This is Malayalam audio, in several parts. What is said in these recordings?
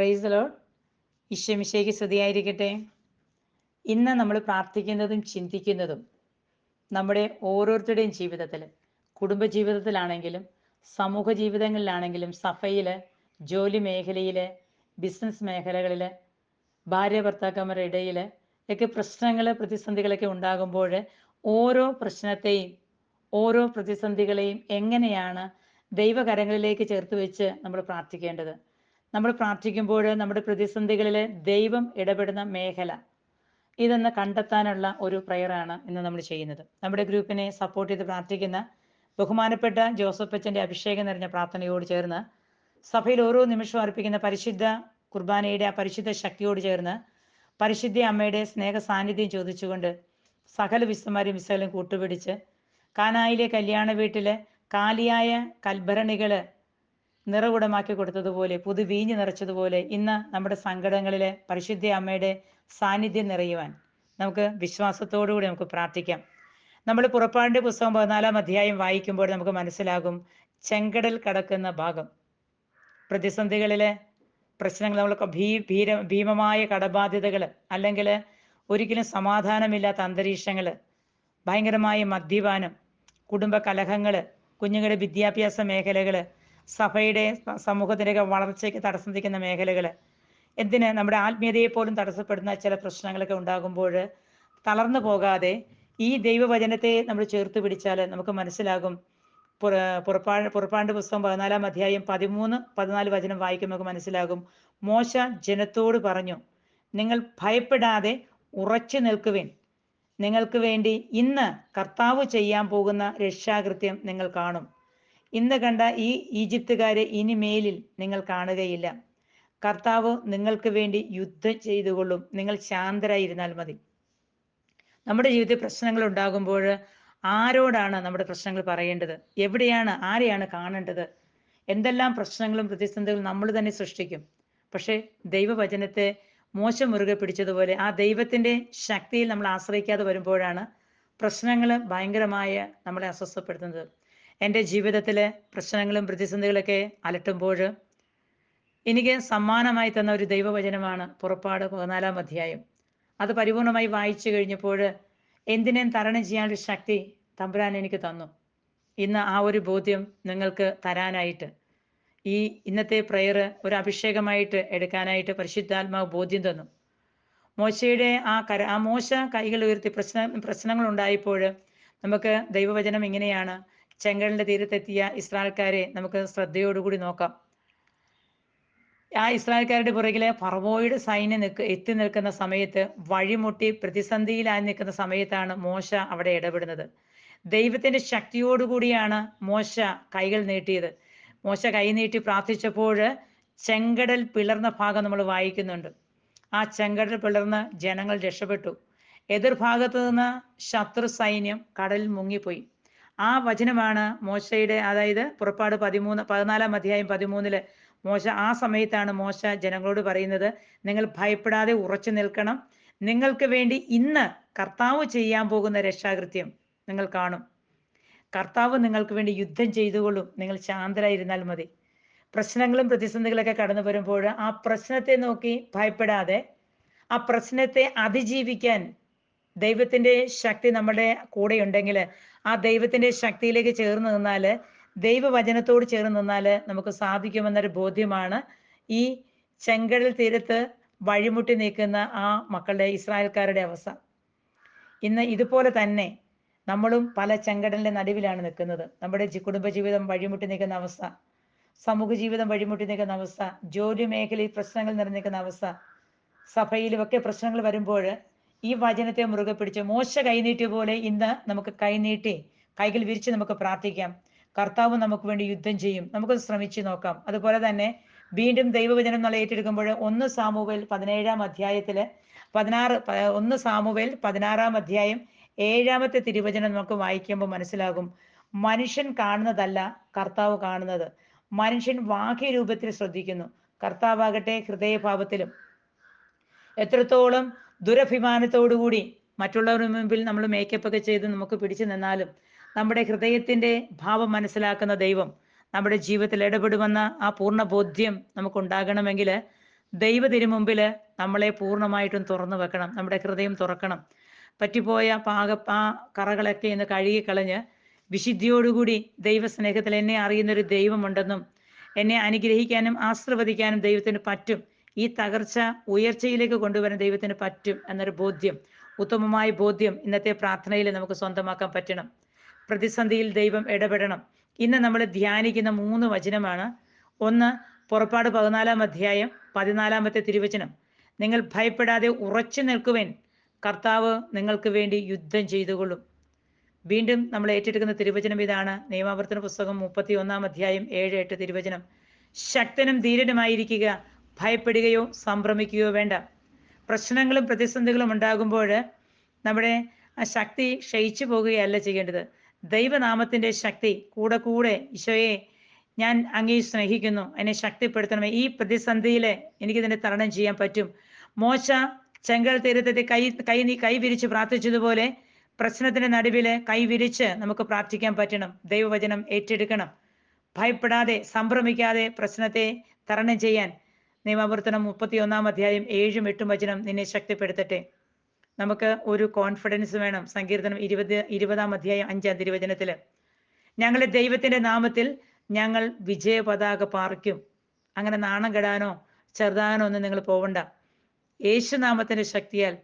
പ്രൈസ് ലോഡ് ഈശ്വമിശയ്ക്ക് സ്തുതിയായിരിക്കട്ടെ. ഇന്ന് നമ്മൾ പ്രാർത്ഥിക്കുന്നതും ചിന്തിക്കുന്നതും നമ്മുടെ ഓരോരുത്തരുടെയും ജീവിതത്തിൽ കുടുംബ ജീവിതത്തിലാണെങ്കിലും സമൂഹ ജീവിതങ്ങളിലാണെങ്കിലും സഫയിൽ ജോലി മേഖലയിൽ ബിസിനസ് മേഖലകളിൽ ഭാര്യ ഭർത്താക്കന്മാരുടെ ഇടയിൽ ഒക്കെ പ്രശ്നങ്ങൾ പ്രതിസന്ധികളൊക്കെ ഉണ്ടാകുമ്പോൾ ഓരോ പ്രശ്നത്തെയും ഓരോ പ്രതിസന്ധികളെയും എങ്ങനെയാണ് ദൈവകരങ്ങളിലേക്ക് ചേർത്ത് വെച്ച് നമ്മൾ പ്രാർത്ഥിക്കേണ്ടത്? നമ്മൾ പ്രാർത്ഥിക്കുമ്പോൾ നമ്മുടെ പ്രതിസന്ധികളിൽ ദൈവം ഇടപെടുന്ന മേഖല ഇതെന്ന് കണ്ടെത്താനുള്ള ഒരു പ്രയറാണ് ഇന്ന് നമ്മൾ ചെയ്യുന്നത്. നമ്മുടെ ഗ്രൂപ്പിനെ സപ്പോർട്ട് ചെയ്ത് പ്രാർത്ഥിക്കുന്ന ബഹുമാനപ്പെട്ട ജോസഫ് അച്ഛന്റെ അഭിഷേകം നിറഞ്ഞ പ്രാർത്ഥനയോട് ചേർന്ന് സഭയിൽ ഓരോ നിമിഷവും അർപ്പിക്കുന്ന പരിശുദ്ധ കുർബാനയുടെ ആ പരിശുദ്ധ ശക്തിയോട് ചേർന്ന് പരിശുദ്ധ അമ്മയുടെ സ്നേഹ സാന്നിധ്യം ചോദിച്ചുകൊണ്ട് സകല വിസ്തമാരും വിസകളും കൂട്ടുപിടിച്ച് കാനായിലെ കല്യാണ വീട്ടിലെ കാലിയായ കൽഭരണികൾ നിറകുടമാക്കി കൊടുത്തതുപോലെ പുതു വീഞ്ഞ് നിറച്ചതുപോലെ ഇന്ന് നമ്മുടെ സങ്കടങ്ങളിലെ പരിശുദ്ധ അമ്മയുടെ സാന്നിധ്യം നിറയുവാൻ നമുക്ക് വിശ്വാസത്തോടുകൂടി നമുക്ക് പ്രാർത്ഥിക്കാം. നമ്മൾ പുറപ്പാടിന്റെ പുസ്തകം പതിനാലാം അധ്യായം വായിക്കുമ്പോൾ നമുക്ക് മനസ്സിലാകും ചെങ്കടൽ കടക്കുന്ന ഭാഗം. പ്രതിസന്ധികളിലെ പ്രശ്നങ്ങൾ നമ്മൾക്ക് ഭീ ഭീര ഭീമമായ കടബാധ്യതകൾ അല്ലെങ്കിൽ ഒരിക്കലും സമാധാനമില്ലാത്ത അന്തരീക്ഷങ്ങൾ ഭയങ്കരമായ മദ്യപാനം കുടുംബ കലഹങ്ങൾ കുഞ്ഞുങ്ങളുടെ വിദ്യാഭ്യാസ മേഖലകൾ സഭയുടെ സമൂഹത്തിന്റെയൊക്കെ വളർച്ചയ്ക്ക് തടസ്സം നിൽക്കുന്ന മേഖലകൾ എന്തിന്? നമ്മുടെ ആത്മീയതയെ പോലും തടസ്സപ്പെടുന്ന ചില പ്രശ്നങ്ങളൊക്കെ ഉണ്ടാകുമ്പോൾ തളർന്നു പോകാതെ ഈ ദൈവവചനത്തെ നമ്മൾ ചേർത്ത് പിടിച്ചാൽ നമുക്ക് മനസ്സിലാകും. പുറപ്പാ പുറപ്പാണ്ട് പുസ്തകം പതിനാലാം അധ്യായം പതിമൂന്ന് പതിനാല് വചനം വായിക്കുമ്പോൾ നമുക്ക് മനസ്സിലാകും. മോശ ജനത്തോട് പറഞ്ഞു നിങ്ങൾ ഭയപ്പെടാതെ ഉറച്ചു നിൽക്കുവിൻ. നിങ്ങൾക്ക് വേണ്ടി ഇന്ന് കർത്താവ് ചെയ്യാൻ പോകുന്ന രക്ഷാകൃത്യം നിങ്ങൾ കാണും. ഇന്ന് കണ്ട ഈ ഈജിപ്തുകാരെ ഇനി മേലിൽ നിങ്ങൾ കാണുകയില്ല. കർത്താവ് നിങ്ങൾക്ക് വേണ്ടി യുദ്ധം ചെയ്തുകൊള്ളും. നിങ്ങൾ ശാന്തരായിരുന്നാൽ മതി. നമ്മുടെ ജീവിതത്തിൽ പ്രശ്നങ്ങൾ ഉണ്ടാകുമ്പോൾ ആരോടാണ് നമ്മുടെ പ്രശ്നങ്ങൾ പറയേണ്ടത്? എവിടെയാണ് ആരെയാണ് കാണേണ്ടത്? എന്തെല്ലാം പ്രശ്നങ്ങളും പ്രതിസന്ധികളും നമ്മൾ തന്നെ സൃഷ്ടിക്കും. പക്ഷേ ദൈവവചനത്തെ മോശം മുറുകെ പിടിച്ചതുപോലെ ആ ദൈവത്തിന്റെ ശക്തിയിൽ നമ്മൾ ആശ്രയിക്കാതെ വരുമ്പോഴാണ് പ്രശ്നങ്ങൾ ഭയങ്കരമായ നമ്മളെ അസ്വസ്ഥപ്പെടുത്തുന്നത്. എന്റെ ജീവിതത്തിലെ പ്രശ്നങ്ങളും പ്രതിസന്ധികളൊക്കെ അലട്ടുമ്പോൾ എനിക്ക് സമ്മാനമായി തന്ന ഒരു ദൈവവചനമാണ് പുറപ്പാട് പതിനാലാം അധ്യായം. അത് പരിപൂർണമായി വായിച്ചു കഴിഞ്ഞപ്പോൾ എന്തിനേം തരണം ചെയ്യാനുള്ള ശക്തി തമ്പുരാൻ എനിക്ക് തന്നു. ഇന്ന് ആ ഒരു ബോധ്യം നിങ്ങൾക്ക് തരാനായിട്ട് ഈ ഇന്നത്തെ പ്രയർ ഒരു അഭിഷേകമായിട്ട് എടുക്കാനായിട്ട് പരിശുദ്ധാത്മാവ് ബോധ്യം തന്നു. മോശയുടെ ആ കര ആ മോശ കൈകൾ ഉയർത്തി പ്രശ്ന പ്രശ്നങ്ങൾ ഉണ്ടായപ്പോൾ നമുക്ക് ദൈവവചനം ഇങ്ങനെയാണ്. ചെങ്കടലിന്റെ തീരത്തെത്തിയ ഇസ്രായേൽക്കാരെ നമുക്ക് ശ്രദ്ധയോടുകൂടി നോക്കാം. ആ ഇസ്രായേൽക്കാരുടെ പുറകിലെ ഫറവോയുടെ സൈന്യം നിൽക്ക് എത്തി നിൽക്കുന്ന സമയത്ത് വഴിമുട്ടി പ്രതിസന്ധിയിലായി നിൽക്കുന്ന സമയത്താണ് മോശ അവിടെ ഇടപെടുന്നത്. ദൈവത്തിന്റെ ശക്തിയോടുകൂടിയാണ് മോശ കൈകൾ നീട്ടിയത്. മോശ കൈ നീട്ടി പ്രാർത്ഥിച്ചപ്പോൾ ചെങ്കടൽ പിളർന്ന ഭാഗം നമ്മൾ വായിക്കുന്നുണ്ട്. ആ ചെങ്കടൽ പിളർന്ന് ജനങ്ങൾ രക്ഷപ്പെട്ടു. എതിർഭാഗത്ത് നിന്ന് ശത്രു സൈന്യം കടലിൽ മുങ്ങിപ്പോയി. ആ വചനമാണ് മോശയുടെ അതായത് പുറപ്പാട് പതിമൂന്ന് പതിനാലാം അധ്യായം പതിമൂന്നിൽ മോശ ആ സമയത്താണ് മോശ ജനങ്ങളോട് പറയുന്നത് നിങ്ങൾ ഭയപ്പെടാതെ ഉറച്ചു നിൽക്കണം. നിങ്ങൾക്ക് വേണ്ടി ഇന്ന് കർത്താവ് ചെയ്യാൻ പോകുന്ന രക്ഷാകൃത്യം നിങ്ങൾ കാണും. കർത്താവ് നിങ്ങൾക്ക് വേണ്ടി യുദ്ധം ചെയ്തുകൊള്ളും. നിങ്ങൾ ശാന്തരായിരുന്നാൽ മതി. പ്രശ്നങ്ങളും പ്രതിസന്ധികളൊക്കെ കടന്നു വരുമ്പോൾ ആ പ്രശ്നത്തെ നോക്കി ഭയപ്പെടാതെ ആ പ്രശ്നത്തെ അതിജീവിക്കാൻ ദൈവത്തിന്റെ ശക്തി നമ്മുടെ കൂടെ ഉണ്ടെങ്കിൽ ആ ദൈവത്തിന്റെ ശക്തിയിലേക്ക് ചേർന്ന് നിന്നാൽ ദൈവവചനത്തോട് ചേർന്ന് നിന്നാൽ നമുക്ക് സാധിക്കുമെന്നൊരു ബോധ്യമാണ് ഈ ചെങ്കടൽ തീരത്ത് വഴിമുട്ടി നിൽക്കുന്ന ആ മക്കളുടെ ഇസ്രായേൽക്കാരുടെ അവസ്ഥ. ഇന്ന് ഇതുപോലെ തന്നെ നമ്മളും പല ചെങ്കടലിന്റെ നടുവിലാണ് നിൽക്കുന്നത്. നമ്മുടെ കുടുംബജീവിതം വഴിമുട്ടി നിൽക്കുന്ന അവസ്ഥ സമൂഹ ജീവിതം വഴിമുട്ടി നിൽക്കുന്ന അവസ്ഥ ജോലി മേഖലയിൽ പ്രശ്നങ്ങൾ നിറഞ്ഞിരിക്കുന്ന അവസ്ഥ സഭയിലും ഒക്കെ പ്രശ്നങ്ങൾ വരുമ്പോൾ ഈ വചനത്തെ മുറുകെ പിടിച്ച് മോശ കൈനീട്ടിയ പോലെ ഇന്ന് നമുക്ക് കൈനീട്ടി കൈകൾ വിരിച്ച് നമുക്ക് പ്രാർത്ഥിക്കാം. കർത്താവ് നമുക്ക് വേണ്ടി യുദ്ധം ചെയ്യും. നമുക്ക് ശ്രമിച്ചു നോക്കാം. അതുപോലെ തന്നെ വീണ്ടും ദൈവവചനം നമ്മൾ ഏറ്റെടുക്കുമ്പോൾ ഒന്ന് സാമുവേൽ പതിനേഴാം അധ്യായത്തിൽ പതിനാറ് ഒന്ന് സാമുവേൽ പതിനാറാം അധ്യായം ഏഴാമത്തെ തിരുവചനം നമുക്ക് വായിക്കുമ്പോൾ മനസ്സിലാകും. മനുഷ്യൻ കാണുന്നതല്ല കർത്താവ് കാണുന്നത്. മനുഷ്യൻ വാക്യരൂപത്തിൽ ശ്രദ്ധിക്കുന്നു. കർത്താവാകട്ടെ ഹൃദയഭാവത്തിലും. എത്രത്തോളം ദുരഭിമാനത്തോടുകൂടി മറ്റുള്ളവരുടെ മുമ്പിൽ നമ്മൾ മേക്കപ്പ് ഒക്കെ ചെയ്ത് നമുക്ക് പിടിച്ചു നിന്നാലും നമ്മുടെ ഹൃദയത്തിന്റെ ഭാവം മനസ്സിലാക്കുന്ന ദൈവം നമ്മുടെ ജീവിതത്തിൽ ഇടപെടുമെന്ന ആ പൂർണ ബോധ്യം നമുക്കുണ്ടാകണമെങ്കിൽ ദൈവത്തിന് മുമ്പിൽ നമ്മളെ പൂർണമായിട്ടും തുറന്നു വെക്കണം. നമ്മുടെ ഹൃദയം തുറക്കണം. പറ്റിപ്പോയ പാക ആ കറകളൊക്കെ ഇന്ന് കഴുകിക്കളഞ്ഞ് വിശുദ്ധിയോടുകൂടി ദൈവസ്നേഹത്തിൽ എന്നെ അറിയുന്നൊരു ദൈവമുണ്ടെന്നും എന്നെ അനുഗ്രഹിക്കാനും ആശ്രവദിക്കാനും ദൈവത്തിന് പറ്റും. ഈ തകർച്ച ഉയർച്ചയിലേക്ക് കൊണ്ടുവരാൻ ദൈവത്തിന് പറ്റും എന്നൊരു ബോധ്യം ഉത്തമമായ ബോധ്യം ഇന്നത്തെ പ്രാർത്ഥനയിൽ നമുക്ക് സ്വന്തമാക്കാൻ പറ്റണം. പ്രതിസന്ധിയിൽ ദൈവം ഇടപെടണം. ഇന്ന് നമ്മൾ ധ്യാനിക്കുന്ന മൂന്ന് വചനമാണ്. ഒന്ന് പുറപ്പാട് പതിനാലാം അധ്യായം പതിനാലാമത്തെ തിരുവചനം. നിങ്ങൾ ഭയപ്പെടാതെ ഉറച്ചു നിൽക്കുവേൻ. കർത്താവ് നിങ്ങൾക്ക് വേണ്ടി യുദ്ധം ചെയ്തുകൊള്ളും. വീണ്ടും നമ്മൾ ഏറ്റെടുക്കുന്ന തിരുവചനം ഇതാണ്. നിയമാവർത്തന പുസ്തകം മുപ്പത്തി ഒന്നാം അധ്യായം ഏഴ് എട്ട് തിരുവചനം. ശക്തനും ധീരനുമായിരിക്കുക. ഭയപ്പെടുകയോ സംഭ്രമിക്കുകയോ വേണ്ട. പ്രശ്നങ്ങളും പ്രതിസന്ധികളും ഉണ്ടാകുമ്പോൾ നമ്മുടെ ശക്തി ക്ഷയിച്ചു പോകുകയല്ല ചെയ്യേണ്ടത്. ദൈവനാമത്തിന്റെ ശക്തി കൂടെ കൂടെ ഈശോയെ ഞാൻ അങ്ങേ സ്നേഹിക്കുന്നു. എന്നെ ശക്തിപ്പെടുത്തണമേ. ഈ പ്രതിസന്ധിയിൽ എനിക്കിതിനെ തരണം ചെയ്യാൻ പറ്റും. മോശ ചെങ്കൽ തീരത്തെ കൈ കൈ നീ കൈ വിരിച്ച് പ്രാർത്ഥിച്ചതുപോലെ പ്രശ്നത്തിന്റെ നടുവിൽ കൈ വിരിച്ച് നമുക്ക് പ്രാർത്ഥിക്കാൻ പറ്റണം. ദൈവവചനം ഏറ്റെടുക്കണം. ഭയപ്പെടാതെ സംഭ്രമിക്കാതെ പ്രശ്നത്തെ തരണം ചെയ്യാൻ നിയമാവർത്തനം മുപ്പത്തി ഒന്നാം അധ്യായം ഏഴും എട്ടും വചനം നിന്നെ ശക്തിപ്പെടുത്തട്ടെ. നമുക്ക് ഒരു കോൺഫിഡൻസ് വേണം. സങ്കീർത്തനം ഇരുപത് ഇരുപതാം അധ്യായം അഞ്ചാം തിരുവചനത്തിൽ. ഞങ്ങളുടെ ദൈവത്തിന്റെ നാമത്തിൽ ഞങ്ങൾ വിജയ പതാക പാറിക്കും. അങ്ങനെ നാണം കെടാനോ ചെറുതാനോ ഒന്നും നിങ്ങൾ പോവണ്ട. യേശുനാമത്തിന്റെ ശക്തിയാൽ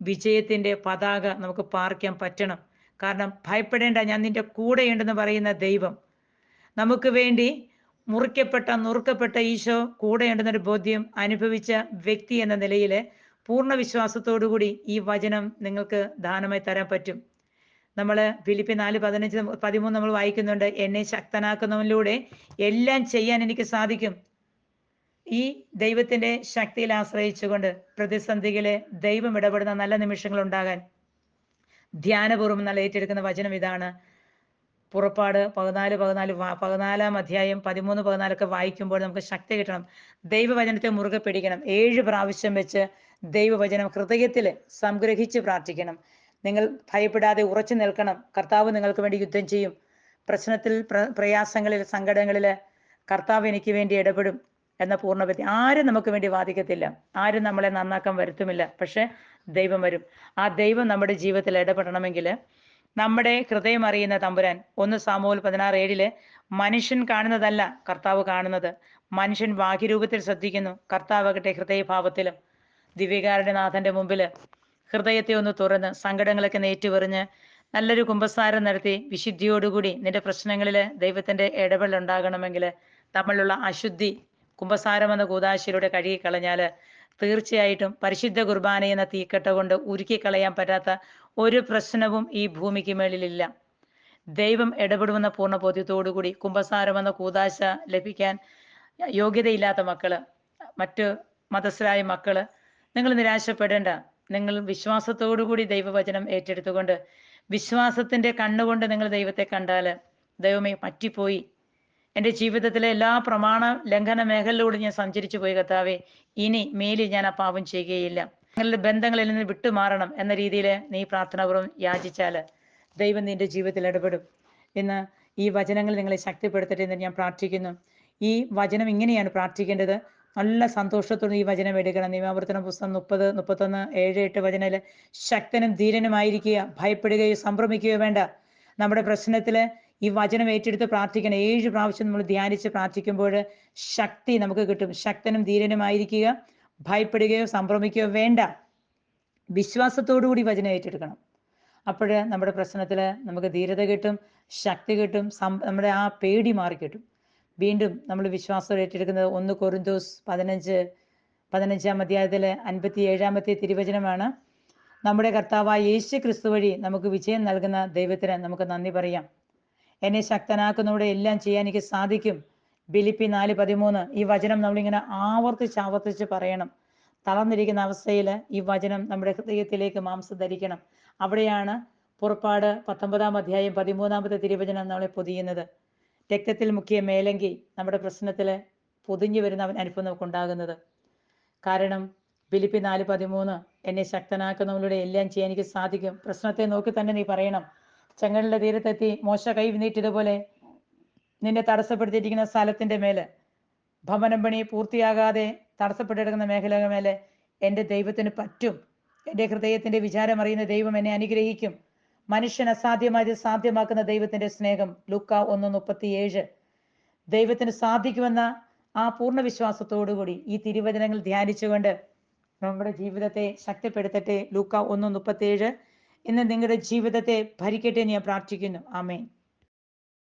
വിജയത്തിന്റെ പതാക നമുക്ക് പാർക്കാൻ പറ്റണം. കാരണം ഭയപ്പെടേണ്ട ഞാൻ നിന്റെ കൂടെയുണ്ടെന്ന് പറയുന്ന ദൈവം. നമുക്ക് വേണ്ടി മുറിക്കപ്പെട്ട നുറുക്കപ്പെട്ട ഈശോ കൂടെയുണ്ടെന്നൊരു ബോധ്യം അനുഭവിച്ച വ്യക്തി എന്ന നിലയിൽ പൂർണ വിശ്വാസത്തോടുകൂടി ഈ വചനം നിങ്ങൾക്ക് ദാനമായി തരാൻ പറ്റും. നമ്മൾ ഫിലിപ്പി നാല് പതിനഞ്ച് പതിമൂന്ന് നമ്മൾ വായിക്കുന്നുണ്ട് എന്നെ ശക്തനാക്കുന്നവനിലൂടെ എല്ലാം ചെയ്യാൻ എനിക്ക് സാധിക്കും. ഈ ദൈവത്തിന്റെ ശക്തിയിൽ ആശ്രയിച്ചുകൊണ്ട് പ്രതിസന്ധികളെ ദൈവം ഇടപെടുന്ന നല്ല നിമിഷങ്ങൾ ഉണ്ടാകാൻ ധ്യാനപൂർവം നല്ല ഏറ്റെടുക്കുന്ന വചനം ഇതാണ്. പുറപ്പാട് പതിനാല് പതിനാല് പതിനാലാം അധ്യായം പതിമൂന്ന് പതിനാലൊക്കെ വായിക്കുമ്പോൾ നമുക്ക് ശക്തി കിട്ടണം. ദൈവവചനത്തെ മുറുകെ പിടിക്കണം. ഏഴ് പ്രാവശ്യം വെച്ച് ദൈവവചനം ഹൃദയത്തിൽ സംഗ്രഹിച്ച് പ്രാർത്ഥിക്കണം. നിങ്ങൾ ഭയപ്പെടാതെ ഉറച്ചു നിൽക്കണം. കർത്താവ് നിങ്ങൾക്ക് വേണ്ടി യുദ്ധം ചെയ്യും. പ്രശ്നത്തിൽ പ്ര- പ്രയാസങ്ങളിൽ സങ്കടങ്ങളിൽ കർത്താവ് എനിക്ക് വേണ്ടി ഇടപെടും എന്ന പൂർണപതി ആരും നമുക്ക് വേണ്ടി വാദിക്കത്തില്ല. ആരും നമ്മളെ നന്നാക്കാൻ വരുത്തുമില്ല. പക്ഷെ ദൈവം വരും. ആ ദൈവം നമ്മുടെ ജീവിതത്തിൽ ഇടപെടണമെങ്കിൽ നമ്മുടെ ഹൃദയം അറിയുന്ന തമ്പുരാൻ. ഒന്ന് സാമൂഹൽ പതിനാറ് ഏഴിൽ മനുഷ്യൻ കാണുന്നതല്ല കർത്താവ് കാണുന്നത്. മനുഷ്യൻ ബാഹ്യരൂപത്തിൽ ശ്രദ്ധിക്കുന്നു കർത്താവകട്ടെ ഹൃദയഭാവത്തിലും. ദിവ്യകാരുടെ നാഥന്റെ മുമ്പിൽ ഹൃദയത്തെ ഒന്ന് തുറന്ന് സങ്കടങ്ങളൊക്കെ നേറ്റുപറിഞ്ഞ് നല്ലൊരു കുമ്പസാരം നടത്തി വിശുദ്ധിയോടുകൂടി നിന്റെ പ്രശ്നങ്ങളിൽ ദൈവത്തിന്റെ ഇടപെടൽ ഉണ്ടാകണമെങ്കിൽ തമ്മിലുള്ള അശുദ്ധി കുമ്പസാരം എന്ന കൂതാശയിലൂടെ കഴുകിക്കളഞ്ഞാൽ തീർച്ചയായിട്ടും പരിശുദ്ധ കുർബാന എന്ന തീക്കട്ട കൊണ്ട് ഉരുക്കിക്കളയാൻ പറ്റാത്ത ഒരു പ്രശ്നവും ഈ ഭൂമിക്ക് മേളിലില്ല ദൈവം ഇടപെടുമെന്ന പൂർണ ബോധ്യത്തോടുകൂടി കുംഭസാരം എന്ന കൂതാശ ലഭിക്കാൻ യോഗ്യതയില്ലാത്ത മക്കൾ മറ്റ് മതസ്ഥരായ മക്കൾ നിങ്ങൾ നിരാശപ്പെടേണ്ട. നിങ്ങൾ വിശ്വാസത്തോടുകൂടി ദൈവവചനം ഏറ്റെടുത്തുകൊണ്ട് വിശ്വാസത്തിന്റെ കണ്ണുകൊണ്ട് നിങ്ങൾ ദൈവത്തെ കണ്ടാൽ ദൈവമേ പറ്റിപ്പോയി. എന്റെ ജീവിതത്തിലെ എല്ലാ പ്രമാണ ലംഘന മേഖലയിലൂടെ ഞാൻ സഞ്ചരിച്ചു പോയി കർത്താവേ. ഇനി മേലിൽ ഞാൻ ആ പാപം ചെയ്യുകയില്ല. നിങ്ങളുടെ ബന്ധങ്ങളിൽ നിന്ന് വിട്ടുമാറണം എന്ന രീതിയിൽ നീ പ്രാർത്ഥനാപൂർവം യാചിച്ചാൽ ദൈവം നിന്റെ ജീവിതത്തിൽ ഇടപെടും. ഇന്ന് ഈ വചനങ്ങൾ നിങ്ങളെ ശക്തിപ്പെടുത്തട്ടെ എന്ന് ഞാൻ പ്രാർത്ഥിക്കുന്നു. ഈ വചനം ഇങ്ങനെയാണ് പ്രാർത്ഥിക്കേണ്ടത്. നല്ല സന്തോഷത്തോടെ ഈ വചനം എടുക്കണം. നിയമാവർത്തന പുസ്തകം മുപ്പത് മുപ്പത്തൊന്ന് ഏഴ് എട്ട് വചനയിൽ ശക്തനും ധീരനുമായിരിക്കുക ഭയപ്പെടുകയോ സംഭ്രമിക്കുകയോ വേണ്ട. നമ്മുടെ പ്രശ്നത്തിൽ ഈ വചനം ഏറ്റെടുത്ത് പ്രാർത്ഥിക്കണം. ഏഴ് പ്രാവശ്യം നമ്മൾ ധ്യാനിച്ച് പ്രാർത്ഥിക്കുമ്പോൾ ശക്തി നമുക്ക് കിട്ടും. ശക്തനും ധീരനുമായിരിക്കുക. ഭയപ്പെടുകയോ സംഭ്രമിക്കുകയോ വേണ്ട. വിശ്വാസത്തോടുകൂടി വചനം ഏറ്റെടുക്കണം. അപ്പോൾ നമ്മുടെ പ്രശ്നത്തിൽ നമുക്ക് ധീരത കിട്ടും ശക്തി കിട്ടും നമ്മുടെ ആ പേടി മാറി കിട്ടും. വീണ്ടും നമ്മൾ വിശ്വാസം ഏറ്റെടുക്കുന്നത് ഒന്ന് കൊറിന്തോസ് പതിനഞ്ച് പതിനഞ്ചാം അധ്യായത്തിലെ അൻപത്തി ഏഴാമത്തെ തിരുവചനമാണ്. നമ്മുടെ കർത്താവായ യേശു ക്രിസ്തു വഴി നമുക്ക് വിജയം നൽകുന്ന ദൈവത്തിന് നമുക്ക് നന്ദി പറയാം. എന്നെ ശക്തനാക്കുന്നവിടെ എല്ലാം ചെയ്യാൻ എനിക്ക് സാധിക്കും. ബിലിപ്പി നാല് പതിമൂന്ന്. ഈ വചനം നമ്മളിങ്ങനെ ആവർത്തിച്ച് ആവർത്തിച്ച് പറയണം. തളർന്നിരിക്കുന്ന അവസ്ഥയിൽ ഈ വചനം നമ്മുടെ ഹൃദയത്തിലേക്ക് മാംസം ധരിക്കണം. അവിടെയാണ് പുറപ്പാട് പത്തൊമ്പതാം അധ്യായം പതിമൂന്നാമത്തെ തിരുവചനം നമ്മളെ പൊതിയുന്നത്. രക്തത്തിൽ മുക്കിയ മേലങ്കി നമ്മുടെ പ്രശ്നത്തിൽ പൊതിഞ്ഞു വരുന്ന അവൻ അനുഭവം നമുക്ക് ഉണ്ടാകുന്നത് കാരണം ബിലിപ്പി നാല് പതിമൂന്ന്. എന്നെ ശക്തനാക്കുന്നവരുടെ എല്ലാം ചെയ്യാൻ എനിക്ക് സാധിക്കും. പ്രശ്നത്തെ നോക്കി തന്നെ നീ പറയണം. ചെങ്കടലിന്റെ തീരത്തെത്തി മോശ കൈ നീട്ടിയതുപോലെ നിന്നെ തടസ്സപ്പെടുത്തിയിരിക്കുന്ന സ്ഥലത്തിന്റെ മേലെ ഭവനം പണി പൂർത്തിയാകാതെ തടസ്സപ്പെട്ടിരിക്കുന്ന മേഖലകൾ മേലെ എന്റെ ദൈവത്തിന് പറ്റും. എന്റെ ഹൃദയത്തിന്റെ വിചാരം അറിയുന്ന ദൈവം എന്നെ അനുഗ്രഹിക്കും. മനുഷ്യൻ അസാധ്യമായത് സാധ്യമാക്കുന്ന ദൈവത്തിന്റെ സ്നേഹം. ലുക്ക ഒന്ന് മുപ്പത്തിയേഴ്. ദൈവത്തിന് സാധിക്കുമെന്ന ആ പൂർണ വിശ്വാസത്തോടുകൂടി ഈ തിരുവചനങ്ങൾ ധ്യാനിച്ചുകൊണ്ട് നമ്മുടെ ജീവിതത്തെ ശക്തിപ്പെടുത്തട്ടെ. ലൂക്ക ഒന്ന് മുപ്പത്തിയേഴ്. ഇന്ന് നിങ്ങളുടെ ജീവിതത്തെ ഭരിക്കട്ടെ ഞാൻ പ്രാർത്ഥിക്കുന്നു. ആമേൻ.